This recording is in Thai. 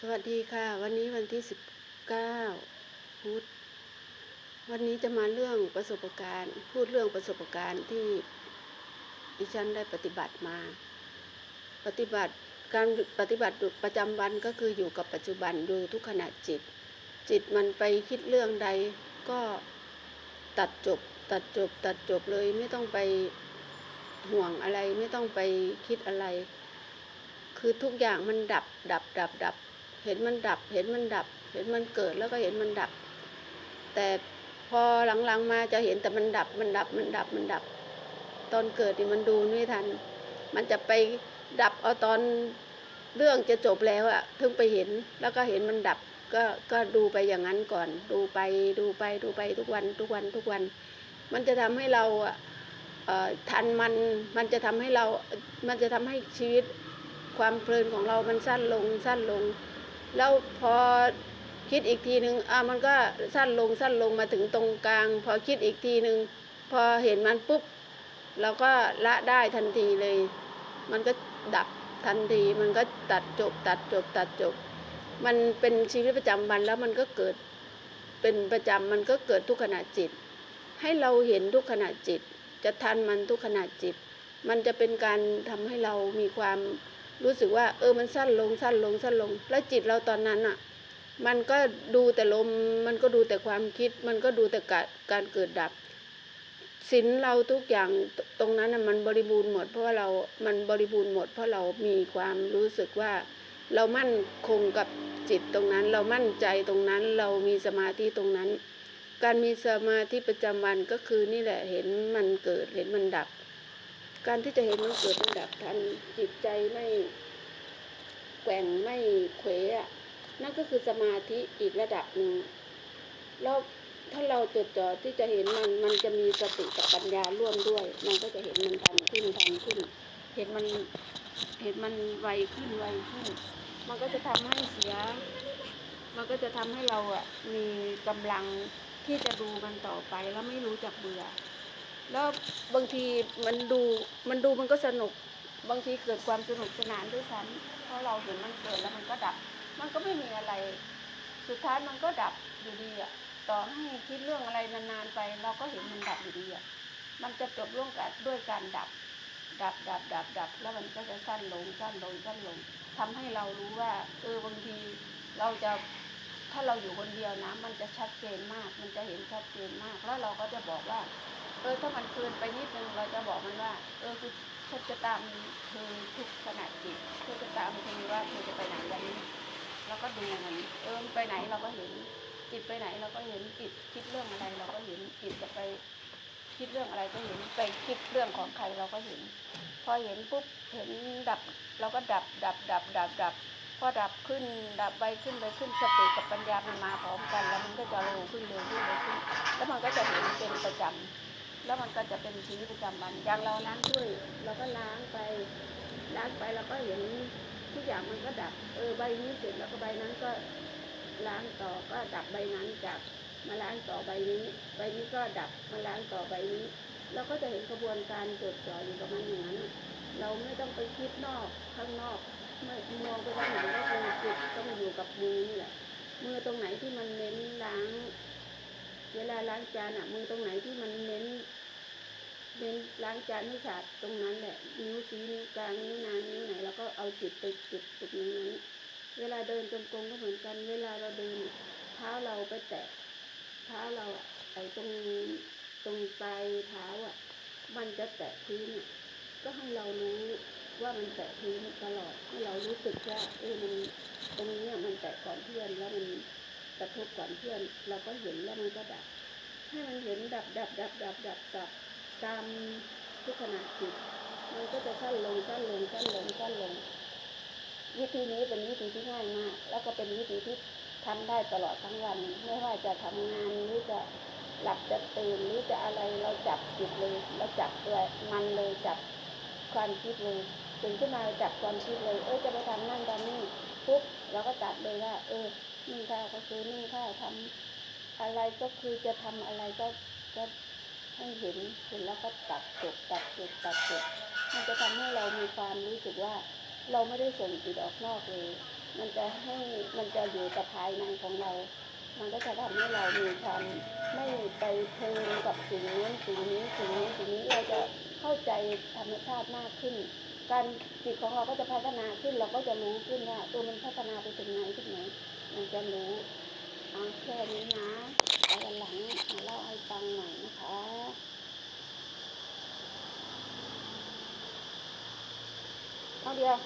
สวัสดีค่ะ วันนี้วันที่สิบเก้าพุธวันนี้จะมาเรื่องประสบการณ์ พูดเรื่องประสบการณ์ที่ดิฉันได้ปฏิบัติมา ปฏิบัติการปฏิบัติประจำวันก็คืออยู่กับปัจจุบันดูทุกขณะจิต จิตมันไปคิดเรื่องใดก็ตัดจบ ตัดจบ ตัดจบเลยไม่ต้องไปห่วงอะไรไม่ต้องไปคิดอะไร คือทุกอย่างมันดับดับดับดับ เห็นมันดับ เห็นมันดับ เห็นมันเกิดแล้วก็เห็นมันดับ แต่พอหลังๆมาจะเห็นแต่มันดับ มันดับ มันดับ มันดับ ตอนเกิดนี่มันดูไม่ทัน มันจะไปดับเอาตอนเรื่องจะจบแล้วอะถึงไปเห็นแล้วก็เห็นมันดับ ก็ก็ดูไปอย่างนั้นก่อน ดูไปดูไปดูไปทุกวันทุกวันทุกวัน มันจะทำให้เราอะเอ่อทันมันมันจะทำให้เรา มันจะทำให้ชีวิตความเพลินของเรามันสั้นลงสั้นลง แล้วพอคิดอีกทีหนึ่งอะมันก็สั้นลงสั้นลงมาถึงตรงกลาง พอคิดอีกทีหนึ่งพอเห็นมันปุ๊บเราก็ละได้ทันทีเลย มันก็ดับทันทีมันก็ตัดจบ ตัดจบ ตัดจบ มันเป็นชีวิตประจำวันแล้วมันก็เกิดเป็นประจำมันก็เกิดทุกขณะจิต ให้เราเห็นทุกขณะจิต จะทันมันทุกขณะจิต มันจะเป็นการทำให้เรามีความ รู้สึกว่า เออมันสั้นลงสั้นลงสั้นลง แล้วจิตเราตอนนั้นอะ มันก็ดูแต่ลม มันก็ดูแต่ความคิด มันก็ดูแต่การการเกิดดับศีลเราทุกอย่างตรงนั้นน่ะมันบริบูรณ์หมด เพราะว่าเรา มันบริบูรณ์หมด เพราะเรามีความรู้สึกว่า เรามั่นคงกับจิตตรงนั้น เรามั่นใจตรงนั้น เรามีสมาธิตรงนั้น การมีสมาธิประจำวันก็คือนี่แหละเห็นมันเกิดเห็นมันดับ การที่จะเห็นมันเกิดมันดับทันจิตใจไม่แกว่งไม่เขวอะนั่นก็คือสมาธิอีกระดับหนึ่งแล้วถ้าเราจดจ่อที่จะเห็นมันมันจะมีสติกับปัญญาร่วมด้วย มันก็จะเห็นมันทันขึ้นทันขึ้น เห็นมันเห็นมันไวขึ้นไวขึ้น มันก็จะทำให้เสีย มันก็จะทำให้เราอะมีกำลังที่จะดูมันต่อไปแล้วไม่รู้จักเบื่อ แล้วบางทีมันดูมันดูมันก็สนุก บางทีเกิดความสนุกสนานด้วยซ้ำเพราะเราเห็นมันเกิดแล้วมันก็ดับ มันก็ไม่มีอะไร สุดท้ายมันก็ดับอยู่ดีอะต่อให้คิดเรื่องอะไรนานๆไป เราก็เห็นมันดับอยู่ดีอะมันจะจบร่วงกันด้วยการดับ ดับดับดับดับ แล้วมันก็จะสั้นลงสั้นลงสั้นลงทำให้เรารู้ว่าเออบางทีเราจะถ้าเราอยู่คนเดียวนะมันจะชัดเจนมาก มันจะเห็นชัดเจนมาก แล้วเราก็จะบอกว่า ออถ้ามันเกินไปนิดนึงเราจะบอกมันว่า เออคือฉันจะตามเธอทุกขณะจิตเธอจะตามเธอว่าเธอจะไปไหนวันนี้เราก็ดูมันเออไปไหนเราก็เห็นจิตไปไหนเราก็เห็นจิตคิดเรื่องอะไร เราก็เห็นจิตจะไปคิดเรื่องอะไรก็เห็นไปคิดเรื่องของใครเราก็เห็น พอเห็นปุ๊บเห็นดับ เราก็ดับดับดับดับดับพอดับขึ้นดับไปขึ้นไปขึ้นสติกับปัญญามันมาพร้อมกัน แล้วมันก็จะเร็วขึ้นเร็วขึ้นเร็วขึ้น แล้วมันก็จะเห็นเป็นประจำ แล้วมันก็จะเป็นชีวิตประจำวันอย่างเราล้างถ้วยเราก็ล้างไป ล้างไปเราก็เห็นทุกอย่างมันก็ดับ เออใบนี้เสร็จแล้วก็ใบนั้นก็ล้างต่อก็ดับใบนั้นจากมาล้างต่อใบนี้ ใบนี้ก็ดับมาล้างต่อใบนี้ เราก็จะเห็นกระบวนการจดจ่ออยู่กับมันอย่างนั้นเราไม่ต้องไปคิดนอกข้างนอกไม่มองไปทางไหนก็คือจิตต้องอยู่กับมือนี่แหละมือตรงไหนที่มันเน้นล้าง เวลาล้างจานอะมือตรงไหนที่มันเน้น เน้นล้างจานให้สะอาดตรงนั้นแหละ นิ้วชี้นิ้วกลางนิ้วนางนิ้วไหนเราก็เอาจิตไปจุดจุดนั้น เวลาเดินจงกรมก็เหมือนกัน เวลาเราเดินเท้าเราไปแตะเท้าเราอะไอ้ตรงตรงปลายเท้าอะมันจะแตะพื้นก็ให้เรารู้ว่ามันแตะพื้นตลอดให้เรารู้สึกว่าเออมันตรงนี้มันแตะก่อนเพื่อนแล้วมันกระทบก่อนเพื่อน เราก็เห็นแล้วมันก็ดับ ให้มันเห็นดับดับดับดับดับดับ ตามทุกขณะจิตมันก็จะสั้นลงสั้นลงสั้นลงสั้นลง วิธีนี้เป็นวิธีที่ง่ายมาก แล้วก็เป็นวิธีที่ทำได้ตลอดทั้งวัน ไม่ว่าจะทำงานหรือจะหลับจะตื่นหรือจะอะไรเราจับจิตเลยเราจับตัวมันเลยจับความคิดเลยตื่นขึ้นมาจับความคิดเลย เออจะไปทำนั่นทำนี่ปุ๊บเราก็จับเลยว่า เออนึ่งข้าวก็คือนึ่งข้าวทำอะไรก็คือจะทำอะไรก็ก็ ให้เห็นเห็นแล้วก็ตัดจบตัดจบตัดจบมันจะทำให้เรามีความรู้สึกว่า เราไม่ได้ส่งจิตออกนอกเลย มันจะให้มันจะอยู่แต่ภายในของเรา มันก็จะทำให้เรามีความไม่ไปเพลินกับสิ่งนั้นสิ่งนี้สิ่งนี้สิ่งนี้เราจะเข้าใจธรรมชาติมากขึ้น การจิตของเราก็จะพัฒนาขึ้นเราก็จะรู้ขึ้นว่าตัวมันพัฒนาไปถึงไหนถึงไหนมันจะรู้เอาแค่นี้นะ Yeah.